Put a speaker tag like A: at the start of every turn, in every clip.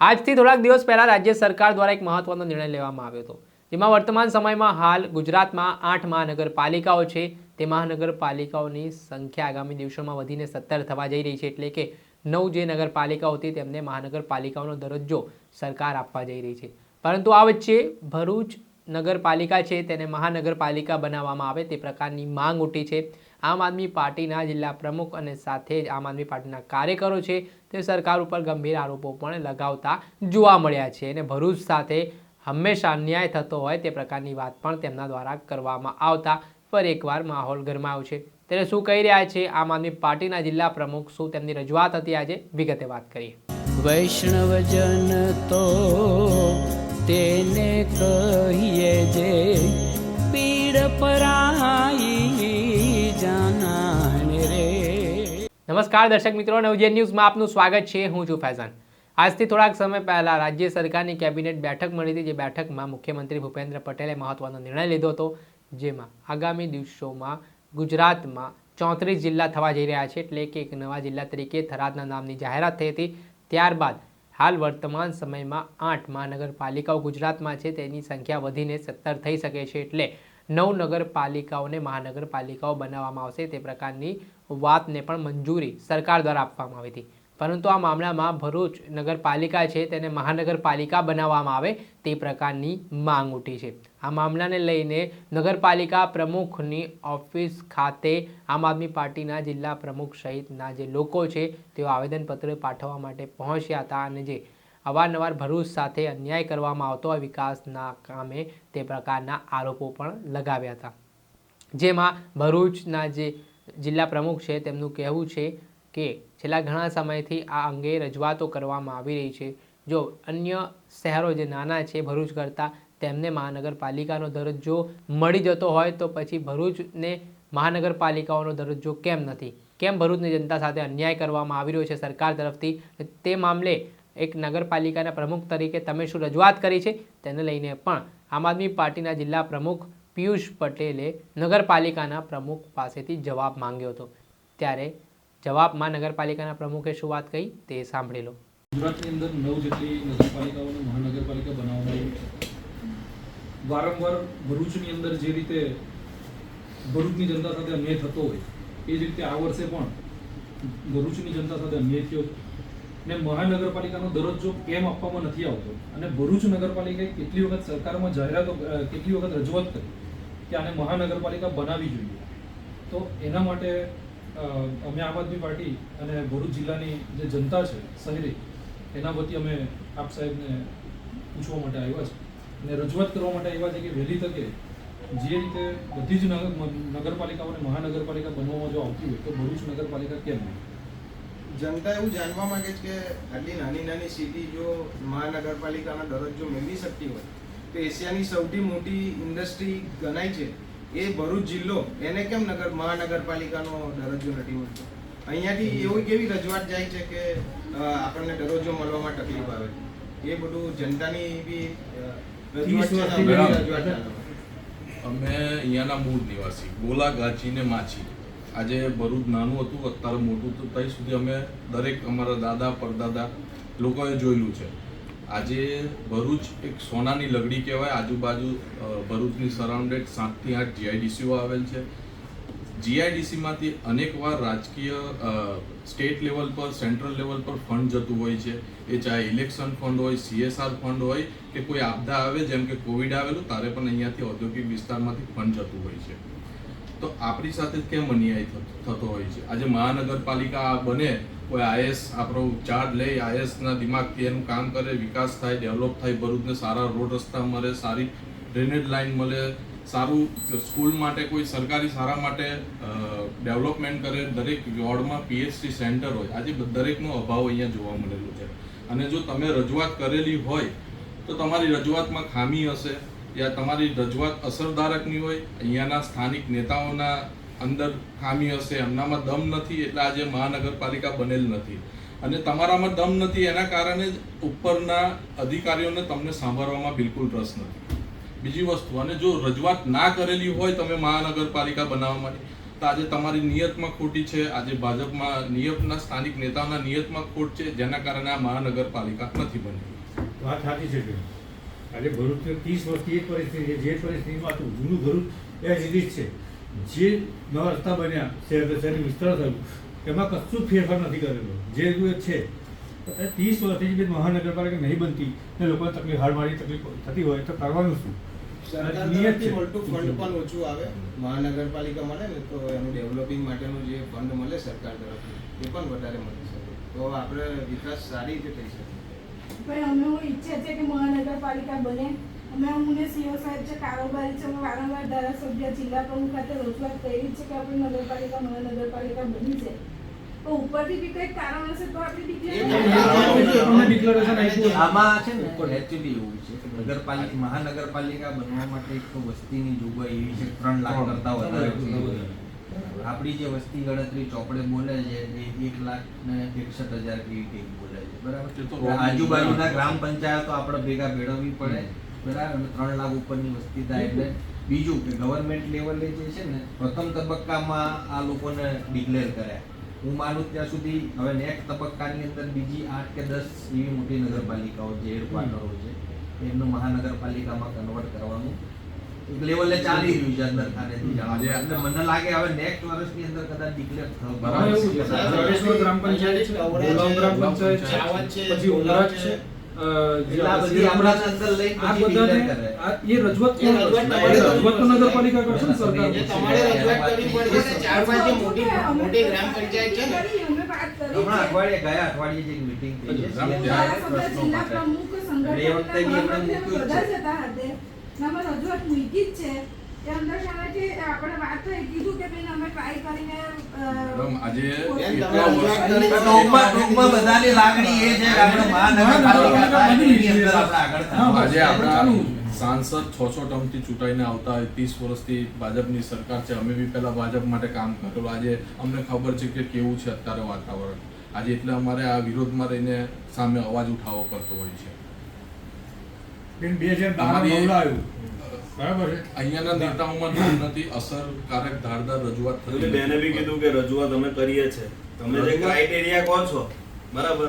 A: આજથી થોડાક દિવસ પહેલાં રાજ્ય સરકાર દ્વારા એક મહત્વનો નિર્ણય લેવામાં આવ્યો હતો, જેમાં વર્તમાન સમયમાં હાલ ગુજરાતમાં આઠ મહાનગરપાલિકાઓ છે. તે મહાનગરપાલિકાઓની સંખ્યા આગામી દિવસોમાં વધીને સત્તર થવા જઈ રહી છે, એટલે કે નવ જે નગરપાલિકાઓ હતી તેમને મહાનગરપાલિકાઓનો દરજ્જો સરકાર આપવા જઈ રહી છે. પરંતુ આ વચ્ચે ભરૂચ નગરપાલિકા છે તેને મહાનગરપાલિકા બનાવવામાં આવે તે પ્રકારની માંગ ઉઠી છે. આમ આદમી પાર્ટીના જિલ્લા પ્રમુખ અને સાથે જ આમ આદમી પાર્ટીના કાર્યકરો છે તે સરકાર ઉપર ગંભીર આરોપો પણ લગાવતા જોવા મળ્યા છે અને ભરૂચ સાથે હંમેશા અન્યાય થતો હોય તે પ્રકારની વાત પણ તેમના દ્વારા કરવામાં આવતા ફરી એકવાર માહોલ ગરમાયો છે. ત્યારે શું કહી રહ્યા છે? આમ આદમી પાર્ટીના જિલ્લા પ્રમુખ શું તેમની રજૂઆત હતી આજે? વિગતે વાત કરીએ.
B: વૈષ્ણવજન તો તેને કહીએ જે પીડ પરાઈ જાનાને રે.
A: નમસ્કાર દર્શક મિત્રો નવજેન ન્યૂઝમાં આપનું સ્વાગત છે. હું છું ફૈઝાન. આજથી થોડાક સમય પહેલા રાજ્ય સરકારની કેબિનેટ બેઠક મળી હતી, જે બેઠકમાં મુખ્યમંત્રી ભૂપેન્દ્ર પટેલે મહત્વનો નિર્ણય લીધો હતો, જેમાં આગામી દિવસોમાં ગુજરાતમાં ચોત્રીસ જિલ્લા થવા જઈ રહ્યા છે. એટલે કે એક નવા જિલ્લા તરીકે થરાદના નામની જાહેરાત થઈ હતી. ત્યારબાદ હાલ વર્તમાન સમયમાં આઠ મહાનગરપાલિકાઓ ગુજરાતમાં છે. તેની સંખ્યા વધીને સત્તર થઈ શકે છે એટલે નવ નગરપાલિકાઓને મહાનગરપાલિકાઓ બનાવવામાં આવશે. તે પ્રકારની વાતને પણ મંજૂરી સરકાર દ્વારા આપવામાં આવી હતી. પરંતુ આ મામલામાં ભરૂચ નગરપાલિકા છે તેને મહાનગરપાલિકા બનાવવામાં આવે તે પ્રકારની માંગ ઉઠી છે. આ મામલાને લઈને નગરપાલિકા પ્રમુખની ઓફિસ ખાતે આમ આદમી પાર્ટીના જિલ્લા પ્રમુખ સહિતના જે લોકો છે તેઓ આવેદનપત્ર પાઠવવા માટે પહોંચ્યા હતા અને જે અવારનવાર ભરૂચ સાથે અન્યાય કરવામાં આવતો હોય વિકાસના કામે તે પ્રકારના આરોપો પણ લગાવ્યા હતા. જેમાં ભરૂચના જે જિલ્લા પ્રમુખ છે તેમનું કહેવું છે કે છેલ્લા ઘણા સમયથી આ અંગે રજૂઆતો કરવામાં આવી રહી છે. જો અન્ય શહેરો જે નાના છે ભરૂચ કરતાં તેમને મહાનગરપાલિકાનો દરજ્જો મળી જતો હોય તો પછી ભરૂચને મહાનગરપાલિકાઓનો દરજ્જો કેમ નથી? કેમ ભરૂચની જનતા સાથે અન્યાય કરવામાં આવી રહ્યો છે સરકાર તરફથી? તે મામલે એક નગરપાલિકાના પ્રમુખ તરીકે તમે શું રજૂઆત કરી છે? તેને લઈને પણ આમ આદમી પાર્ટીના જિલ્લા પ્રમુખ પિયુષ પટેલે નગરપાલિકાના પ્રમુખ પાસેથી જવાબ માંગ્યો હતો. ત્યારે જવાબમાં મહાનગરપાલિકાના પ્રમુખે શું વાત કહી તે સાંભળી લો.
C: ગુજરાતની અંદર નવ જેટલી નગરપાલિકાઓને મહાનગરપાલિકા બનાવવામાં આવી વારંવાર ભરૂચની અંદર જે રીતે ભરૂચની જનતા સાથે અન્યાય થતો હોય, એ જ રીતે આ વર્ષે પણ ભરૂચની જનતા સાથે અન્યાય થયો ને મહાનગરપાલિકાનો દરજ્જો કેમ આપવામાં નથી આવતો? અને ભરૂચ નગરપાલિકાએ કેટલી વખત સરકારમાં જાહેરાતો કેટલી વખત રજૂઆત કરી કે આને મહાનગરપાલિકા બનાવવી જોઈએ? તો એના માટે અમે આમ આદમી પાર્ટી અને ભરૂચ જિલ્લાની જે જનતા છે, શહેરી, એના વતી અમે આપ સાહેબને પૂછવા માટે આવ્યા છે. અને રજૂઆત કરવા માટે આવ્યા છે કે વહેલી તકે જે રીતે બધી જ નગર મ- નગરપાલિકાઓને મહાનગરપાલિકા બનવામાં જો આવતી હોય તો ભરૂચ નગરપાલિકા કેમ નહીં?
D: જનતા એવું જાણવા માંગે છે કે આટલી નાની નાની સિટી જો મહાનગરપાલિકાનો દરજ્જો મેળવી શકતી હોય, તો એશિયાની સૌથી મોટી ઇન્ડસ્ટ્રી ગણાય છે. એ ભરૂચ જિલ્લો એને કેમ નગર મહાનગરપાલિકાનો દરજ્જો નથી મળતો? અહીંયાથી એવી કેવી રજૂઆત જાય છે કે આપણને દરજ્જો મળવામાં તકલીફ આવે છે? એ બધું જનતાની બી.
E: અમે અહીંયાના મૂળ નિવાસી બોલા ગાચી ને માછી. આજે ભરૂચ નાનું હતું અત્યારે મોટું તો ત્યાં સુધી અમે દરેક અમારા દાદા પરદાદા લોકોએ જોયેલું છે. આજે ભરૂચ એક સોનાની લગડી કહેવાય. આજુબાજુ ભરૂચની સરાઉન્ડેડ સાતથી આઠ જીઆઈડીસીઓ આવેલ છે. જીઆઈડીસીમાંથી અનેકવાર રાજકીય સ્ટેટ લેવલ પર સેન્ટ્રલ લેવલ પર ફંડ જતું હોય છે. એ ચાહે ઇલેક્શન ફંડ હોય સીએસઆર ફંડ હોય, કે કોઈ આપદા આવે, જેમ કે કોવિડ આવેલું, તારે પણ અહીંયાથી ઔદ્યોગિક વિસ્તારમાંથી ફંડ જતું હોય છે. તો આપણી સાથે કેમ અન્યાય થતો- હોય છે? આજે મહાનગરપાલિકા બને કોઈ આઈએસ આપણો ચાર્જ લઈ આઈએસના દિમાગથી એનું કામ કરે, વિકાસ થાય, ડેવલપ થાય, ભરૂચને સારા રોડ રસ્તા મળે, સારી ડ્રેનેજ લાઇન મળે, સારું સ્કૂલ માટે કોઈ સરકારી સારા માટે ડેવલપમેન્ટ કરે, દરેક વોર્ડમાં પીએચડી સેન્ટર હોય. આજે દરેકનો અભાવ અહીંયા જોવા મળેલો છે. અને જો તમે રજૂઆત કરેલી હોય, તો તમારી રજૂઆતમાં ખામી હશે. યા તમારી રજૂઆત અસરદારક હોય, અહીંયાના સ્થાનિક નેતાઓના અંદર ખામી હશે, એમનામાં દમ નથી, એટલે આજે મહાનગરપાલિકા બનેલ નથી. અને તમારામાં દમ નથી, એના કારણે જ ઉપરના અધિકારીઓને તમને સાંભળવામાં બિલકુલ રસ નથી. બીજી વસ્તુ, અને જો રજૂઆત ના કરેલી હોય તમે મહાનગરપાલિકા બનાવવા માટે, તો આજે તમારી નિયતમાં ખોટી છે, આજે ભાજપમાં નિયતના સ્થાનિક નેતાઓના નિયતમાં ખોટ છે, જેના કારણે આ મહાનગરપાલિકા નથી બની.
F: વાત સાચી છે આજે ભરૂચ ત્રીસ વર્ષથી એક પરિસ્થિતિ જે પરિસ્થિતિમાં હતું જૂનું ભરૂચ એ જ છે. જે નવા રસ્તા બન્યા શહેર શહેરનું વિસ્તાર થયું એમાં કશું જ ફેરફાર નથી કરેલો. જે રીતનું એ છે ત્રીસ વર્ષથી જે મહાનગરપાલિકા નહીં બનતી ને લોકોને તકલીફ હાડમારી તકલીફ થતી હોય તો કરવાનું શું?
D: સરકાર
F: નિયત
D: મોટું ફંડ પણ ઓછું આવે. મહાનગરપાલિકા મળે ને તો એનું ડેવલપિંગ માટેનું જે ફંડ મળે સરકાર તરફથી એ પણ વધારે મળી શકે. તો આપણે વિકાસ સારી રીતે થઈ શકે.
G: પણ અમે ઈચ્છે છે કે મહાનગરપાલિકા બને. અમે હું સીઓ સાહેબ છે કારોબારી છે અમે વારંવાર ધારાસભ્ય જિલ્લા પ્રમુખ ખાતે રજૂઆત કરી છે કે આપણી નગરપાલિકા મહાનગરપાલિકા બની છે. તો ઉપરથી બી કંઈક કારણ હશે તો આપણે.
H: આમાં છે ને એકચ્યુઅલી એવું છે કે નગરપાલિકા મહાનગરપાલિકા બનવા માટે એક તો વસ્તીની જોગવાઈ એવી છે ત્રણ લાખ કરતા વધારે આપણી જે વસ્તી ગણતરી ચોપડે બોલે છે એ એક લાખ ને એકસઠ હજાર કેવી કેવી બોલે છે બરાબર?
E: તો
H: તો આજુબાજુના ગ્રામ પંચાયતો આપણે ભેગા ભેળવવી પડે. બરાબર ત્રણ લાખ ઉપરની વસ્તી થાય એટલે બીજું કે ગવર્મેન્ટ લેવલે જે છે ને પ્રથમ તબક્કામાં આ લોકોને ડિક્લેર કર્યા હું માનું ત્યાં સુધી હવે નેક્સ્ટ તબક્કાની અંદર બીજી આઠ કે દસ એવી મોટી નગરપાલિકાઓ જે હેડક્વાર્ટરો છે એમનું મહાનગરપાલિકામાં કન્વર્ટ કરવાનું એક લેવલે ચાલી રહ્યું છે અંદર ખાનેથી એટલે મને લાગે હવે નેક્સ્ટ વર્ષની અંદર કદાચ ડિક્લેર
C: બરાબર. જાડેશ્વર ગ્રામ પંચાયત છે ગ્રામ પંચાયત છે, પછી ઉમરાજ છે રજૂઆત
G: મૂકી જ છે.
E: સાંસદ છ. છ ટર્મથી ચૂંટાઈને આવતા હોય ત્રીસ વર્ષથી ભાજપની સરકાર છે. અમે બી પહેલા ભાજપ માટે કામ કરેલું આજે અમને ખબર છે કે કેવું છે અત્યારે વાતાવરણ. આજે એટલે અમારે આ વિરોધમાં રહીને સામે અવાજ ઉઠાવવો પડતો હોય છે.
F: બેન બે હજાર બારમાં
E: અમારી-
F: બહુડા આવ્યું બરાબર
E: અહીંયાના નેતાઓમાં દમ નથી અસરકારક ધારદાર રજૂઆત થતી
I: બેને બી કીધું કે રજૂઆત અમે કરીએ છે તમે જે ક્રાઇટેરિયા કહો છો બરાબર?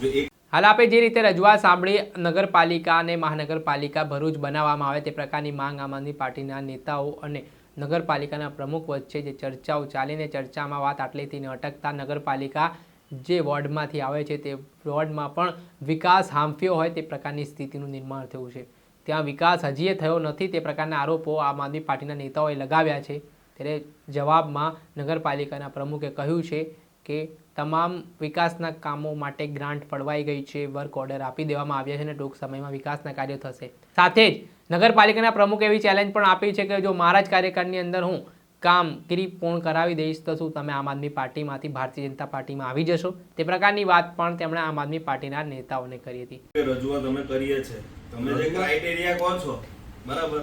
I: જો એક
A: હાલ આપણે જે રીતે રજૂઆત સાંભળી નગરપાલિકા અને મહાનગરપાલિકા ભરૂચ બનાવવામાં આવે તે પ્રકારની માંગ આમ આદમી પાર્ટીના નેતાઓ અને નગરપાલિકાના પ્રમુખ વચ્ચે જે ચર્ચાઓ ચાલીને ચર્ચામાં વાત આટલીથી ન અટકતા નગરપાલિકા જે વોર્ડમાંથી આવે છે તે વોર્ડમાં પણ વિકાસ હાંફ્યો હોય તે પ્રકારની સ્થિતિનું નિર્માણ થયું છે. ત્યાં વિકાસ હજીએ થયો નથી તે પ્રકારના આરોપો આમ આદમી પાર્ટીના નેતાઓએ લગાવ્યા છે. ત્યારે જવાબમાં નગરપાલિકાના પ્રમુખે કહ્યું છે કે તમામ વિકાસના કામો માટે ગ્રાન્ટ ફળવાઈ ગઈ છે, વર્ક ઓર્ડર આપી દેવામાં આવ્યા છે અને ટૂંક સમયમાં વિકાસના કાર્યો થશે. સાથે જ નગરપાલિકાના પ્રમુખે એવી ચેલેન્જ પણ આપી છે કે જો મારા જ કાર્યકાળની અંદર હું કામગીરી પૂર્ણ કરાવી દઈશ તો શું તમે આમ આદમી પાર્ટીમાંથી ભારતીય જનતા પાર્ટીમાં આવી જશો? તે પ્રકારની વાત પણ તેમણે આમ આદમી પાર્ટીના નેતાઓને કરી હતી.
I: રજૂઆત અમે કરીએ છે તમે જે ક્રાઇટેરિયા કહો છો બરાબર?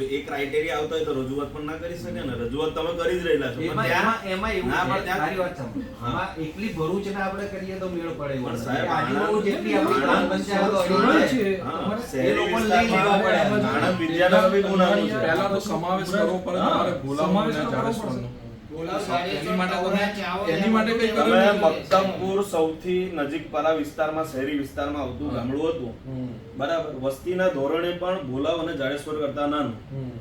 I: જો એ ક્રાઇટેરિયા આવતો હોય તો રજૂઆત પણ ના કરી શકે ને રજૂઆત તમે કરી જ રહેલા છો
H: એમાં
I: ના, પણ
H: છે વાત સાંભળો. ભરૂચને આપણે કરીએ તો મેળ પડે
I: પણ સાહેબ,
H: જેટલી આપણી ગ્રામ પંચાયતો અડી
C: છે.
H: છે,
I: હા,
C: તમારે
I: શહેરી
H: એ લોકોને લઈ લેવા પડે.
I: આણંદ વિદ્યાનગર બી ગુનાનું છે.
E: પહેલા તો સમાવેશ કરવો પડે તમારે ભોલાવો
C: સમાવેશ કરવો
E: જાડેશ્વરનો.
D: બોલાવ
E: એની માટે તમે-
D: ચાવડા, ચાવડા,
E: એની માટે કંઈ કર્યું
I: મક્તમપુર સૌથી નજીક પારા વિસ્તારમાં શહેરી વિસ્તારમાં આવતું ગામડું હતું. બરાબર. વસ્તીના ધોરણે પણ ભોલાવ અને જાડેશ્વર કરતા નાનું.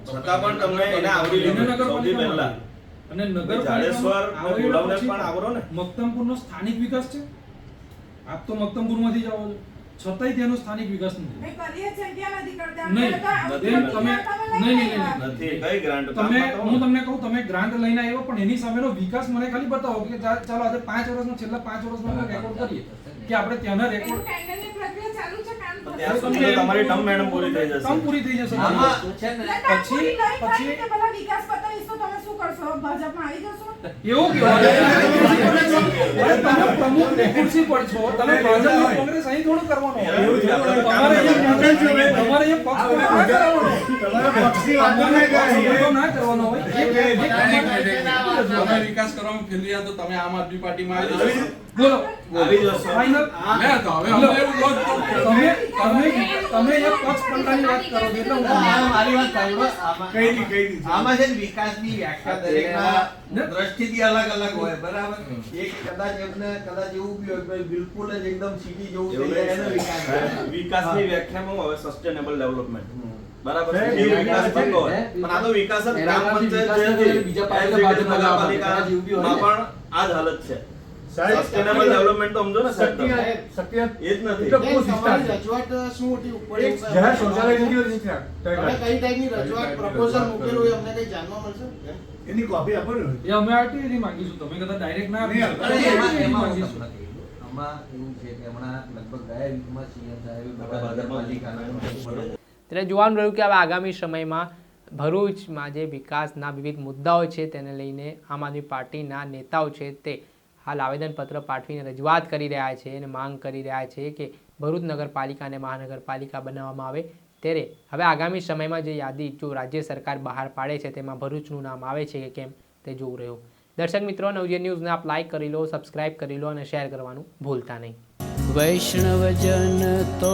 I: છતાં પણ તમને એને આવરી લીધું સૌથી પહેલા.
C: અને
I: જાડેશ્વર
C: ભોલાવને
I: ને પણ આવરો ને?
C: મક્તમપુરનો સ્થાનિક વિકાસ છે? આપ તો મક્તમપુરમાંથી જ આવો છો. છતાંય ત્યાંનો સ્થાનિક વિકાસ નથી. નહીં, તમે-
G: તમે
C: નહીં, નહીં, નહીં,
I: નથી. કઈ ગ્રાન્ટ
C: તમે હું તમને કહું તમે ગ્રાન્ટ લઈને આવ્યો પણ એની સામેનો વિકાસ મને ખાલી બતાવો કે ચાલો આજે પાંચ વર્ષનો છેલ્લા પાંચ વર્ષનો આપણે રેકોર્ડ કરીએ કે આપણે ત્યાંના રેકોર્ડ
I: તમારી ટર્મ મેડમ પૂરી થઈ જશે.
C: ટર્મ પૂરી થઈ જશે. પછી- પછી-
G: વિકાસ પતાવીશ તો તમે શું કરશો? ભાજપમાં આવી જશો?
C: એવું ખુરશી પર છો. તમે ભાજપ કોંગ્રેસ અહીં થોડું કરવાનું તમારે તમારે પક્ષ
E: વિકાસ
C: છે
H: વિકાસની વ્યાખ્યા દરેકના દ્રષ્ટિથી અલગ અલગ હોય, બરાબર? એક કદાચ એમને, કદાચ એવું બી બિલકુલ એકદમ સિટી જેવું
I: વિકાસની વ્યાખ્યામાં હવે સસ્ટેનેબલ ડેવલપમેન્ટ બરાબર
F: સાહેબ,
I: છે?
F: એ
I: વિકાસ
F: વિકાસ
I: થતો હોય. પણ આ તો વિકાસ જ ગ્રામ પંચાયત જે હતી, as નગરપાલિકામાં પણ આ જ હાલત છે. સસ્ટેનેબલ ડેવલપમેન્ટ તો સમજો ને સાહેબ તમે.
F: સત્ય સત્ય
I: એ જ નથી.
F: એટલે બહુ વિસ્તાર
D: તમારી રજૂઆત શું હતી? ઉપર
F: એક જાહેર શૌચાલય નથી હોતી ત્યાં.
D: તમે કઈ ટાઈપની રજૂઆત પ્રપોઝલ મૂકેલું એ અમને કઈ જાણવા મળશે?
F: એની કોપી આપો ને.
C: એ અમે આરટીઆઈ માંગીશું? તમે કદાચ ડાયરેક્ટ ના આપી
H: એમાં
C: માંગીશું.
H: આમાં એવું છે કે હમણાં લગભગ ગયા વીકમાં સીએમ સાહેબે નગરપાલિકાના
A: ત્યારે જોવાનું રહ્યું કે હવે આગામી સમયમાં ભરૂચમાં જે વિકાસના વિવિધ મુદ્દાઓ છે તેને લઈને આમ આદમી પાર્ટીના નેતાઓ છે તે હાલ આવેદનપત્ર પાઠવીને રજૂઆત કરી રહ્યા છે અને માંગ કરી રહ્યા છે કે ભરૂચ નગરપાલિકા અને મહાનગરપાલિકા બનાવવામાં આવે. ત્યારે હવે આગામી સમયમાં જે યાદી જો રાજ્ય સરકાર બહાર પાડે છે તેમાં ભરૂચનું નામ આવે છે કે કેમ તે જોવું રહ્યું. દર્શક મિત્રો નવજે ન્યૂઝને આપ લાઇક કરી લો સબસ્ક્રાઇબ કરી લો અને શેર કરવાનું ભૂલતા નહીં.
B: વૈષ્ણવજન તો